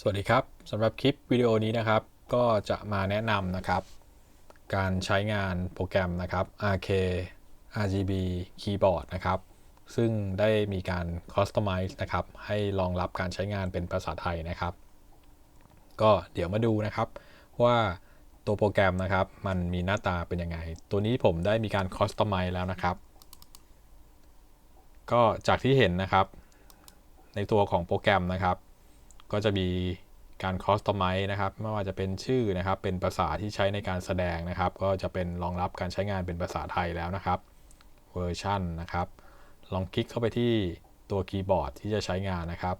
สวัสดีครับสำหรับคลิปวิดีโอนี้นะครับ ก็จะมาแนะนำนะครับ การใช้งานโปรแกรมนะครับ RK RGB Keyboard นะครับ ซึ่งได้มีการ Customize นะครับ ให้รองรับการใช้งานเป็นภาษาไทยนะครับ ก็เดี๋ยวมาดูนะครับว่าตัวโปรแกรมนะครับ มันมีหน้าตาเป็นยังไง ตัวนี้ผมได้มีการ Customize แล้วนะครับ ก็จากที่เห็นนะครับ ในตัวของโปรแกรมนะครับ ก็จะมีการคอสตอมไมนะครับไม่ว่าจะเป็นชื่อนะครับ เป็นภาษาที่ใช้ในการแสดงนะครับ ก็จะเป็นรองรับการใช้งานเป็นภาษาไทยแล้วนะครับเวอร์ชันนะครับ ลองคลิกเข้าไปที่ตัวคีย์บอร์ดที่จะใช้งานนะครับ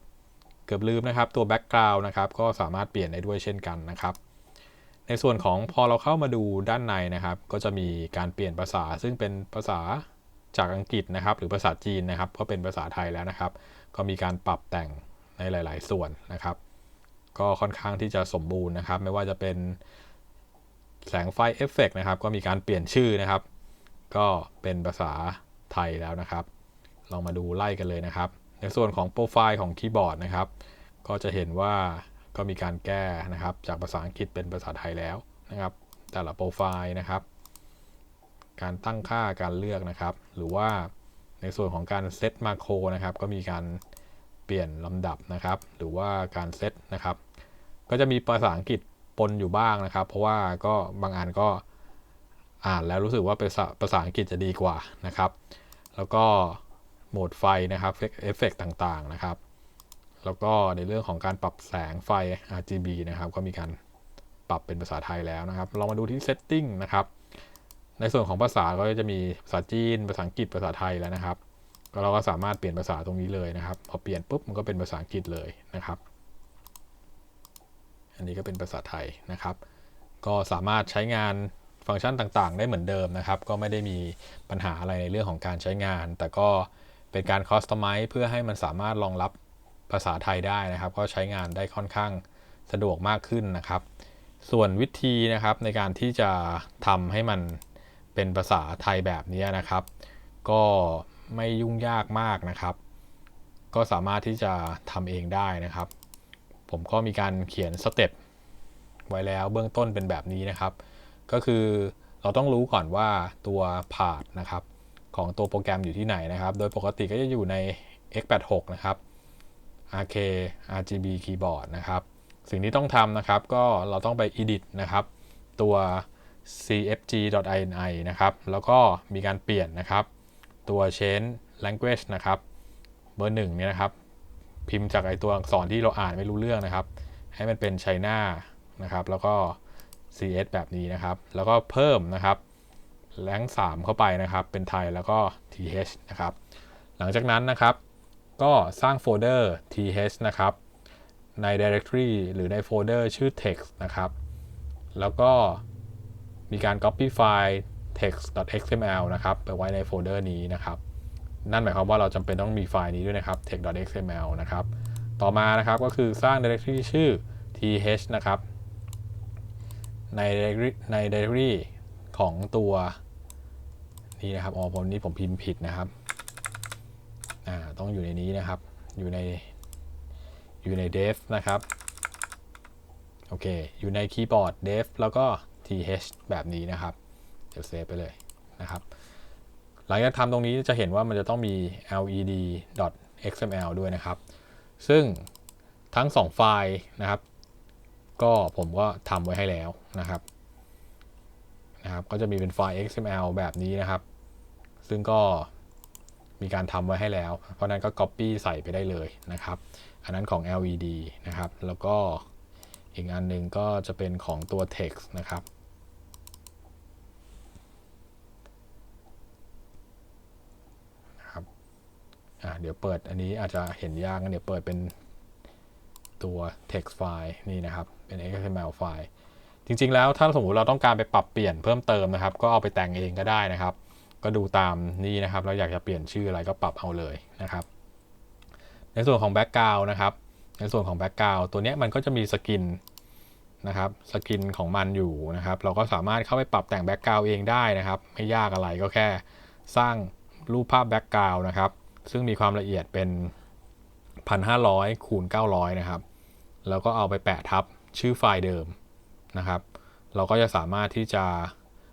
เกือบลืมนะครับตัวแบ็กกราวน์นะครับ ก็สามารถเปลี่ยนได้ด้วยเช่นกันนะครับในส่วนของพอเราเข้ามาดูด้านในนะครับ ก็จะมีการเปลี่ยนภาษา ซึ่งเป็นภาษาจากอังกฤษนะครับ หรือภาษาจีนนะครับ ก็เป็นภาษาไทยแล้วนะครับ ก็มีการปรับแต่ง ในหลาย ๆ ส่วนนะครับ ก็ค่อนข้างที่จะสมบูรณ์นะครับ ไม่ว่าจะเป็นแสงไฟเอฟเฟกนะครับ ก็มีการเปลี่ยนชื่อนะครับ ก็เป็นภาษาไทยแล้วนะครับ ลองมาดูไล่กันเลยนะครับ ในส่วนของโปรไฟล์ของคีย์บอร์ดนะครับ ก็จะเห็นว่าก็มีการแก้นะครับ จากภาษาอังกฤษเป็นภาษาไทยแล้วนะครับ แต่ละโปรไฟล์นะครับ การตั้งค่าการเลือกนะครับ หรือว่าในส่วนของการเซตมาโครนะครับ ก็มีการ เปลี่ยนลำดับนะครับ หรือว่าการเซตนะครับ ก็จะมีภาษาอังกฤษปนอยู่บ้างนะครับ เพราะว่าก็บางอันก็อ่านแล้วรู้สึกว่าภาษาภาษาอังกฤษจะดีกว่านะครับ แล้วก็โหมดไฟนะครับเอฟเฟกต่างๆนะครับ แล้วก็ในเรื่องของการปรับแสงไฟ RGB นะครับ ก็มีการปรับเป็นภาษาไทยแล้วนะครับลองมาดูที่ setting นะครับ ในส่วนของภาษาก็จะมีภาษาจีน ภาษาอังกฤษ ภาษาไทยแล้วนะครับ เราก็สามารถเปลี่ยนภาษาตรงนี้เลยนะครับ พอเปลี่ยนปุ๊บมันก็เป็นภาษาอังกฤษเลยนะครับ อันนี้ก็เป็นภาษาไทยนะครับ ก็สามารถใช้งานฟังก์ชันต่างๆ ได้เหมือนเดิมนะครับ ก็ไม่ได้มีปัญหาอะไรในเรื่องของการใช้งาน แต่ก็เป็นการคอสตอมไมซ์เพื่อให้มันสามารถรองรับภาษาไทยได้นะครับ ก็ใช้งานได้ค่อนข้างสะดวกมากขึ้นนะครับ ส่วนวิธีนะครับในการที่จะทำให้มันเป็นภาษาไทยแบบนี้นะครับ ก็ ไม่ยุ่งยากมากนะครับ ก็สามารถที่จะทำเองได้นะครับ ผมก็มีการเขียนสเต็ปไว้แล้วเบื้องต้นเป็นแบบนี้นะครับ ก็คือเราต้องรู้ก่อนว่าตัวพา t นะครับของตัวโปรแกรมอยู่ที่ไหนนะครับ โดยปกติก็จะอยู่ใน x86 นะครับ RK RGB keyboard นะครับ สิ่งที่ต้องทำนะครับ ก็เราต้องไป edit นะครับ ตัว cfg.ini นะครับ แล้วก็มีการเปลี่ยนนะครับ ตัว change language นะครับ เบอร์หนึ่งเนี่ยนะครับ พิมพ์จากไอตัวอักษรที่เราอ่านไม่รู้เรื่องนะครับ ให้มันเป็นไชน่านะครับ แล้วก็ cs แบบนี้นะครับ แล้วก็เพิ่มนะครับแรง3เข้าไปนะครับ เป็นไทยแล้วก็ th นะครับ หลังจากนั้นนะครับ ก็สร้างโฟลเดอร์ th นะครับ ใน directory หรือในโฟลเดอร์ชื่อ text นะครับ แล้วก็มีการ copy ไฟล์ text.xml นะครับไปไว้ในโฟลเดอร์นี้นะครับ นั่นหมายความว่าเราจำเป็นต้องมีไฟล์นี้ด้วยนะครับ text.xml นะครับ ต่อมานะครับก็คือสร้าง directory ชื่อ th นะครับ ใน directory ใน directory ของตัวนี้นะครับอ๋อผมนี้ผมพิมพ์ผิดนะครับอ่าต้องอยู่ในนี้นะครับ อยู่ในอยู่ใน dev นะครับโอเค อยู่ในคีย์บอร์ด dev แล้วก็ th แบบนี้นะครับ เดี๋ยวเซฟไปเลยนะครับ หลังจากทำตรงนี้จะเห็นว่ามันจะต้องมี led.xml ด้วยนะครับ ซึ่งทั้ง 2 ไฟล์นะครับ ก็ผมก็ทำไว้ให้แล้วนะครับนะครับ ก็จะมีเป็นไฟล์ XML แบบนี้นะครับ ซึ่งก็มีการทำไว้ให้แล้ว เพราะนั้นก็ Copy ใส่ไปได้เลยนะครับ อันนั้นของ LED นะครับ แล้วก็อีกอันหนึ่งก็จะเป็นของตัว text นะครับ อ่า เดี๋ยวเปิดอันนี้อาจจะเห็นยากงั้นเดี๋ยวเปิดเป็นตัว text file นี่นะครับ เป็น XML ไฟล์จริง ๆ แล้วถ้าสมมติเราต้องการไปปรับเปลี่ยนเพิ่มเติมนะครับ ก็เอาไปแต่งเองก็ได้นะครับ ก็ดูตามนี่นะครับ เราอยากจะเปลี่ยนชื่ออะไรก็ปรับเอาเลยนะครับ ในส่วนของ background นะครับ ในส่วนของ background ตัวนี้มันก็จะมีสกินนะครับ สกินของมันอยู่นะครับ เราก็สามารถเข้าไปปรับแต่ง background เองได้นะครับ ไม่ยากอะไรก็แค่สร้างรูปภาพ background นะครับ ซึ่งมีความละเอียดเป็น 1,500 คูณ 900 นะครับ แล้วก็เอาไปแปะทับชื่อไฟล์เดิมนะครับ เราก็จะสามารถที่จะ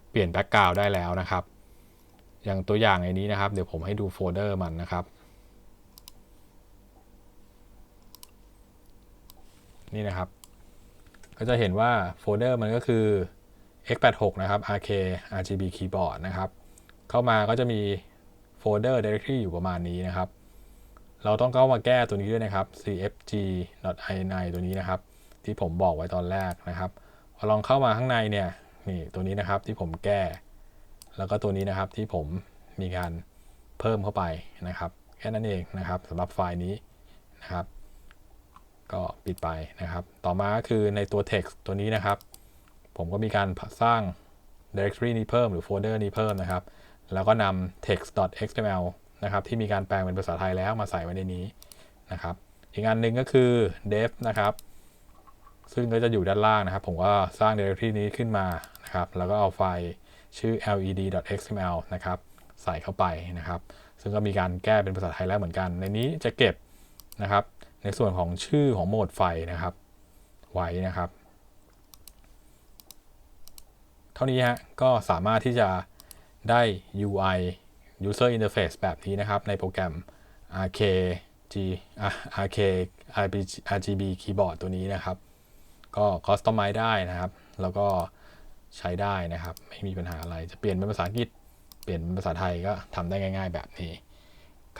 เปลี่ยนแบ็กกราวด์ได้แล้วนะครับ อย่างตัวอย่างในนี้นะครับ เดี๋ยวผมให้ดูโฟลเดอร์มันนะครับ นี่นะครับ ก็จะเห็นว่าโฟลเดอร์มันก็คือ x86 นะครับ rk rgb keyboard นะครับ เข้ามาก็จะมี โฟลเดอร์ directory อยู่ประมาณนี้นะครับ เราต้องเข้ามาแก้ตัวนี้ด้วยนะครับ cfg.ini ตัวนี้นะครับ ที่ผมบอกไว้ตอนแรกนะครับพอลองเข้ามาข้างในเนี่ยนี่ตัวนี้นะครับที่ผมแก้ แล้วก็ตัวนี้นะครับที่ผมมีการเพิ่มเข้าไปนะครับ แค่นั้นเองนะครับสำหรับไฟล์นี้นะครับ ก็ปิดไปนะครับ ต่อมาก็คือในตัว text ตัวนี้นะครับ ผมก็มีการสร้าง directory นี้เพิ่มหรือโฟลเดอร์นี้เพิ่มนะครับ แล้วก็นำ text.xml นะครับที่มีการแปลงเป็นภาษาไทยแล้วมาใส่ไว้ในนี้นะครับ อีกอันหนึ่งก็คือ dev นะครับ ซึ่งก็จะอยู่ด้านล่างนะครับ ผมก็สร้าง directory นี้ขึ้นมานะครับ แล้วก็เอาไฟล์ชื่อ led.xml นะครับ ใส่เข้าไปนะครับ ซึ่งก็มีการแก้เป็นภาษาไทยแล้วเหมือนกัน ในนี้จะเก็บนะครับ ในส่วนของชื่อของโหมดไฟนะครับ ไว้นะครับ เท่านี้ฮะก็สามารถที่จะ ได้ UI user interface แบบนี้นะครับในโปรแกรม RK G RK RGB keyboard ตัวนี้นะครับ ก็ customize ได้นะครับ แล้วก็ใช้ได้นะครับ ไม่มีปัญหาอะไรจะเปลี่ยนเป็นภาษาอังกฤษ เปลี่ยนเป็นภาษาไทยก็ทำได้ง่าย ๆ แบบนี้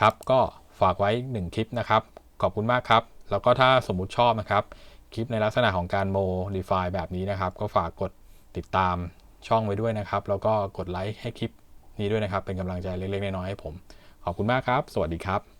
ครับก็ฝากไว้ 1 คลิปนะครับ ขอบคุณมากครับ แล้วก็ถ้าสมมุติชอบนะครับ คลิปในลักษณะของการโมดีไฟแบบนี้นะครับ ก็ฝากกดติดตาม ช่องไว้ด้วยนะครับ แล้วก็กดไลค์ให้คลิปนี้ด้วยนะครับ เป็นกำลังใจเล็กๆน้อยๆให้ผม ขอบคุณมากครับ สวัสดีครับ